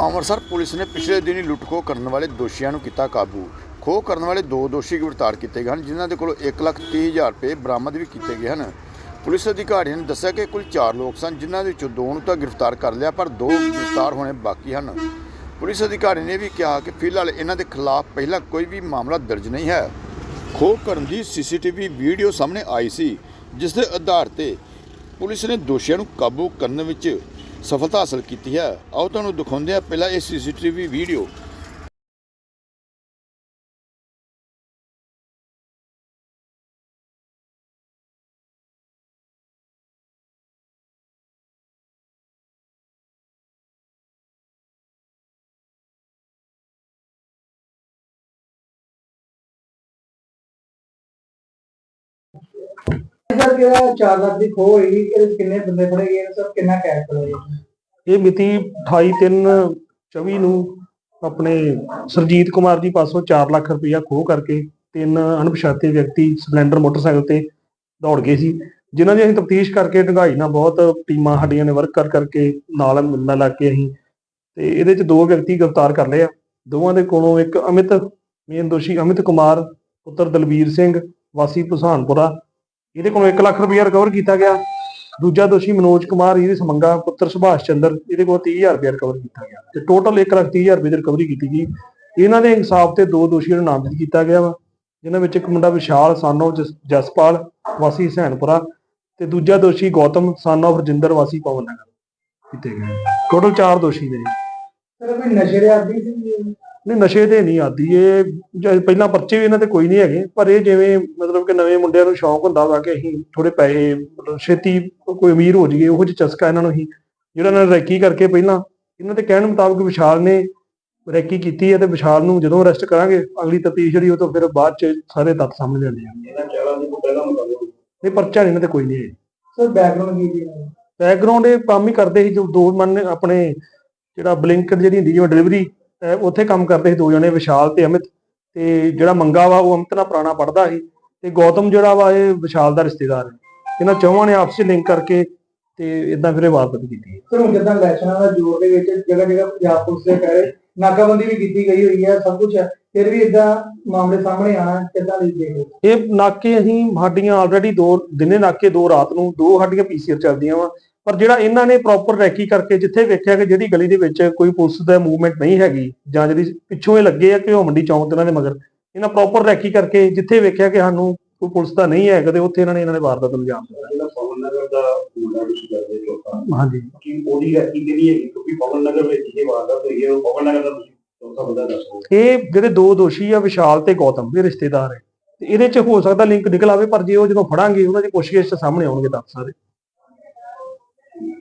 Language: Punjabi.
ਅੰਮ੍ਰਿਤਸਰ ਪੁਲਿਸ ਨੇ ਪਿਛਲੇ ਦਿਨੀ ਲੁੱਟਖੋ ਕਰਨ ਵਾਲੇ ਦੋਸ਼ੀਆਂ ਨੂੰ ਕੀਤਾ ਕਾਬੂ। ਖੋਹ ਕਰਨ ਵਾਲੇ ਦੋ ਦੋਸ਼ੀ ਗ੍ਰਿਫਤਾਰ ਕੀਤੇ ਗਏ ਹਨ ਜਿਨ੍ਹਾਂ ਦੇ ਕੋਲੋਂ 1,30,000 ਰੁਪਏ ਬਰਾਮਦ ਵੀ ਕੀਤੇ ਗਏ ਹਨ। ਪੁਲਿਸ ਅਧਿਕਾਰੀਆਂ ਨੇ ਦੱਸਿਆ ਕਿ ਕੁੱਲ 4 ਲੋਕ ਸਨ ਜਿਨ੍ਹਾਂ ਦੇ ਵਿੱਚੋਂ ਦੋ ਨੂੰ ਤਾਂ ਗ੍ਰਿਫਤਾਰ ਕਰ ਲਿਆ ਪਰ ਦੋ ਗ੍ਰਿਫਤਾਰ ਹੋਣੇ ਬਾਕੀ ਹਨ। ਪੁਲਿਸ ਅਧਿਕਾਰੀ ਨੇ ਵੀ ਕਿਹਾ ਕਿ ਫਿਲਹਾਲ ਇਹਨਾਂ ਦੇ ਖਿਲਾਫ ਪਹਿਲਾਂ ਕੋਈ ਵੀ ਮਾਮਲਾ ਦਰਜ ਨਹੀਂ ਹੈ। ਖੋਹ ਕਰਨ ਦੀ ਸੀਸੀਟੀਵੀ ਵੀਡੀਓ ਸਾਹਮਣੇ ਆਈ ਸੀ ਜਿਸ ਦੇ ਆਧਾਰ ਤੇ ਪੁਲਿਸ ਨੇ ਦੋਸ਼ੀਆਂ ਨੂੰ ਕਾਬੂ ਕਰਨ ਵਿੱਚ ਸਫਲਤਾ ਹਾਸਲ ਕੀਤੀ ਹੈ। ਆਓ ਤੁਹਾਨੂੰ ਦਿਖਾਉਂਦੇ ਹਾਂ ਪਹਿਲਾਂ ਇਹ ਸੀਸੀਟੀਵੀ ਵੀਡੀਓ। ਸਰ ਕਿਹੜਾ 4 ਲੱਖ ਦੀ ਖੋਹ ਹੋਈ, ਇਹਦੇ ਕਿੰਨੇ ਬੰਦੇ ਫੜੇ ਗਏ ਨੇ ਸਰ ਕਿੰਨਾ ਕੈਸ਼ ਫੜਿਆ ਗਿਆ? ਇਹ ਮਿਤੀ 28/3/24 ਨੂੰ ਆਪਣੇ ਸਰਜੀਤ ਕੁਮਾਰ ਜੀ ਪਾਸੋਂ 4 ਲੱਖ ਰੁਪਇਆ ਖੋਹ ਕਰਕੇ ਤਿੰਨ ਅਣਪਛਾਤੇ ਵਿਅਕਤੀ ਸਪਲੈਂਡਰ ਮੋਟਰਸਾਈਕਲ ਤੇ ਦੌੜ ਗਏ ਸੀ, ਜਿਨ੍ਹਾਂ ਦੀ ਅਸੀਂ ਤਫਤੀਸ਼ ਕਰਕੇ ਢੰਗਾਈ ਨਾਲ ਬਹੁਤ ਟੀਮਾਂ ਸਾਡੀਆਂ ਨੇ ਵਰਕ ਕਰ ਕਰਕੇ ਨਾਲ ਮਿਲਣ ਲੱਗ ਕੇ ਅਸੀਂ ਤੇ ਇਹਦੇ ਚ ਦੋ ਵਿਅਕਤੀ ਗ੍ਰਿਫਤਾਰ ਕਰ ਲਏ ਆ, ਦੋਵਾਂ ਦੇ ਕੋਲੋਂ ਇੱਕ ਅਮਿਤ ਮੇਨ ਦੋਸ਼ੀ ਅਮਿਤ ਕੁਮਾਰ, ਪੁੱਤਰ ਦਲਬੀਰ ਸਿੰਘ, ਵਾਸੀ ਭੁਸਾਨਪੁਰਾ ਇਹਦੇ ਕੋਲੋਂ 1 ਲੱਖ ਰੁਪਇਆ ਰਿਕਵਰ ਕੀਤਾ ਗਿਆ। ਦੂਜਾ ਦੋਸ਼ੀ ਮਨੋਜ ਕੁਮਾਰ, ਇਹਦੇ ਸਮੰਗਾ ਪੁੱਤਰ ਸੁਭਾਸ਼ ਚੰਦਰ, ਇਹਦੇ ਕੋਲ 30000 ਰੁਪਏ ਰਿਕਵਰ ਕੀਤਾ ਗਿਆ। ਤੇ ਟੋਟਲ 130000 ਰੁਪਏ ਦੀ ਰਿਕਵਰੀ ਕੀਤੀ ਗਈ। ਇਹਨਾਂ ਦੇ ਇਨਸਾਫ ਤੇ ਦੋ ਦੋਸ਼ੀਆਂ ਨੂੰ ਨਾਮਜ਼ਦ ਕੀਤਾ ਗਿਆ ਵਾ, ਜਿਨ੍ਹਾਂ ਵਿੱਚ ਇੱਕ ਮੁੰਡਾ ਵਿਸ਼ਾਲ ਸਾਨੋ ਜਸਪਾਲ, ਵਾਸੀ ਹਸੈਨਪੁਰਾ ਤੇ ਦੂਜਾ ਦੋਸ਼ੀ ਗੌਤਮ ਸਾਨੋ ਰਜਿੰਦਰ, ਵਾਸੀ ਪਵਨ ਨਗਰ। ਕੀਤੇ ਗਏ ਟੋਟਲ 4 ਦੋਸ਼ੀ ਨੇ। ਸਰ ਕੋਈ ਨਸ਼ੇ ਦੇ ਆਦੀ ਸੀ ਨਹੀਂ ਨਸ਼ੇ ਤੇ ਨਹੀਂ ਆਦੀ। ਇਹ ਪਹਿਲਾਂ ਪਰਚੇ ਵੀ ਇਹਨਾਂ ਤੇ ਕੋਈ ਨਹੀਂ ਹੈਗੇ ਪਰ ਇਹ ਜਿਵੇਂ ਮਤਲਬ ਕਿ ਨਵੇਂ ਮੁੰਡਿਆਂ ਨੂੰ ਸ਼ੌਂਕ ਹੁੰਦਾ ਵਾ ਕਿ ਅਸੀਂ ਥੋੜੇ ਪੈਸੇ ਮਤਲਬ ਛੇਤੀ ਕੋਈ ਅਮੀਰ ਹੋ ਜਾਈਏ ਉਹੋ ਜਿਹਾ ਚਸਕਾ ਇਹਨਾਂ ਨੂੰ ਹੀ। ਜਿਹੜਾ ਇਹਨਾਂ ਨੇ ਰੈਕੀ ਕਰਕੇ ਪਹਿਲਾਂ ਇਹਨਾਂ ਦੇ ਕਹਿਣ ਮੁਤਾਬਕ ਵਿਸ਼ਾਲ ਨੇ ਰੈਕੀ ਕੀਤੀ ਹੈ ਤੇ ਵਿਸ਼ਾਲ ਨੂੰ ਜਦੋਂ ਅਰੈਸਟ ਕਰਾਂਗੇ ਅਗਲੀ ਤਫਤੀਸ਼ ਜਿਹੜੀ ਉਹ ਤੋਂ ਫਿਰ ਬਾਅਦ ਚ ਸਾਰੇ ਤੱਥ ਸਾਹਮਣੇ ਆਉਂਦੇ ਆ। ਇਹਨਾਂ ਚਾਰਾਂ ਦੀ ਕੋਈ ਪਹਿਲਾਂ ਮੁਕਾਬਲਾ ਨਹੀਂ ਪਰਚਾ ਨਹੀਂ ਇਹਨਾਂ ਤੇ ਕੋਈ ਨਹੀਂ ਹੈ ਸਰ ਬੈਕਗ੍ਰਾਉਂਡ ਕੀ ਦਾ? ਬੈਕਗ੍ਰਾਉਂਡ ਇਹ ਕੰਮ ਹੀ ਕਰਦੇ ਸੀ ਜੋ ਦੋ ਮਨ ਆਪਣੇ ਜਿਹੜਾ ਬਲਿੰਕਟ ਜਿਹੜੀ ਹੁੰਦੀ ਜਿਵੇਂ ਡਿਲੀਵਰੀ ਉੱਥੇ ਕੰਮ ਕਰਦੇ ਸੀ ਦੋ ਜਣੇ ਵਿਸ਼ਾਲ ਤੇ ਅਮਿਤ ਤੇ ਜਿਹੜਾ ਮੰਗਾ ਵਾ ਉਹ ਅਮਿਤ ਨਾਲ ਪੁਰਾਣਾ ਪੜਦਾ ਸੀ ਤੇ ਗੌਤਮ ਜਿਹੜਾ ਵਾ ਇਹ ਵਿਸ਼ਾਲ ਦਾ ਰਿਸ਼ਤੇਦਾਰ ਹੈ ਇਹਨਾਂ ਚੌਹਾਂ ਨੇ ਆਪਸ ਵਿੱਚ ਲਿੰਕ ਕਰਕੇ ਤੇ ਇਦਾਂ ਫਿਰ ਇਹ ਵਾਰਦਾਤ ਕੀਤੀ ਹੁਣ ਜਿੱਦਾਂ ਇਲੈਕਸ਼ਨਾਂ ਦਾ ਜੋਰ ਦੇ ਵਿੱਚ ਜਗ੍ਹਾ ਜਗ੍ਹਾ ਪੰਜਾਬ ਪੁਲਿਸ ਦੇ ਕਹਿ ਨਾਕਾਬੰਦੀ ਵੀ ਕੀਤੀ ਗਈ ਹੋਈ ਹੈ ਸਭ ਕੁਝ ਹੈ ਫਿਰ ਵੀ ਇਦਾਂ ਮਾਮਲੇ ਸਾਹਮਣੇ ਆਣਾ ਕਿੱਦਾਂ ਦੀ ਦੇਖਦੇ ਹੋ? ਇਹ ਨਾਕੇ ਅਸੀਂ ਸਾਡੀਆਂ ਆਲਰੇਡੀ ਦੋ ਦਿਨੇ ਨਾਕੇ ਦੋ ਰਾਤ ਨੂੰ ਦੋ ਸਾਡੀਆਂ ਪੀਸੀਆਰ ਚੱਲਦੀਆਂ ਵਾ ਪਰ ਜਿਹੜਾ ਇਹਨਾਂ ਨੇ ਪ੍ਰੋਪਰ ਰੈਕੀ ਕਰਕੇ ਜਿੱਥੇ ਵੇਖਿਆ ਕਿ ਜਿਹੜੀ ਗਲੀ ਦੇ ਵਿੱਚ ਕੋਈ ਪੁਲਿਸ ਦਾ ਮੂਵਮੈਂਟ ਨਹੀਂ ਹੈਗੀ ਜਾਂ ਜਿਹੜੀ ਪਿੱਛੋਂ ਇਹ ਲੱਗੇ ਆ ਕਿ ਉਹ ਮੰਡੀ ਚੌਂਕ ਦੇ ਇਹਨਾਂ ਦੇ ਮਗਰ ਇਹਨਾਂ ਪ੍ਰੋਪਰ ਰੈਕੀ ਕਰਕੇ ਜਿੱਥੇ ਵੇਖਿਆ ਕਿ ਸਾਨੂੰ ਕੋਈ ਪੁਲਿਸ ਦਾ ਨਹੀਂ ਹੈ ਕਦੇ ਉੱਥੇ ਇਹਨਾਂ ਨੇ ਇਹਨਾਂ ਨੇ ਵਾਰਦਾਤ ਅੰਜਾਮ ਦਿੱਤਾ। ਜਿਹੜਾ ਪਵਨ ਨਗਰ ਦਾ ਮੁੰਡਾ ਤੁਸੀਂ ਕਰਦੇ ਚੌਥਾ। ਹਾਂਜੀ। ਕਿ ਉਹਦੀ ਰੈਕੀ ਕਿਹੜੀ ਹੈਗੀ ਕਿਉਂਕਿ ਪਵਨ ਨਗਰ ਵਿੱਚ ਇਹ ਵਾਰਦਾਤ ਹੋਈ ਹੈ ਉਹ ਪਵਨ ਨਗਰ ਦਾ ਤੁਸੀਂ ਚੌਥਾ ਬੰਦਾ ਦੱਸੋ ਇਹ ਜਿਹੜੇ ਦੋ ਦੋਸ਼ੀ ਆ ਵਿਸ਼ਾਲ ਤੇ ਗੌਤਮ ਇਹ ਰਿਸ਼ਤੇਦਾਰ ਹੈ। ਤੇ ਇਹਦੇ ਚ ਹੋ ਸਕਦਾ ਲਿੰਕ ਨਿਕਲ ਆਵੇ ਪਰ ਜੇ ਉਹ ਜਦੋਂ ਫੜਾਂਗੇ ਉਹਨਾਂ ਦੀ ਪੁੱਛਗਿੱਛ 'ਚ ਸਾਹਮਣੇ ਆਉਣਗੇ ਦੱਸ ਸਾਰੇ।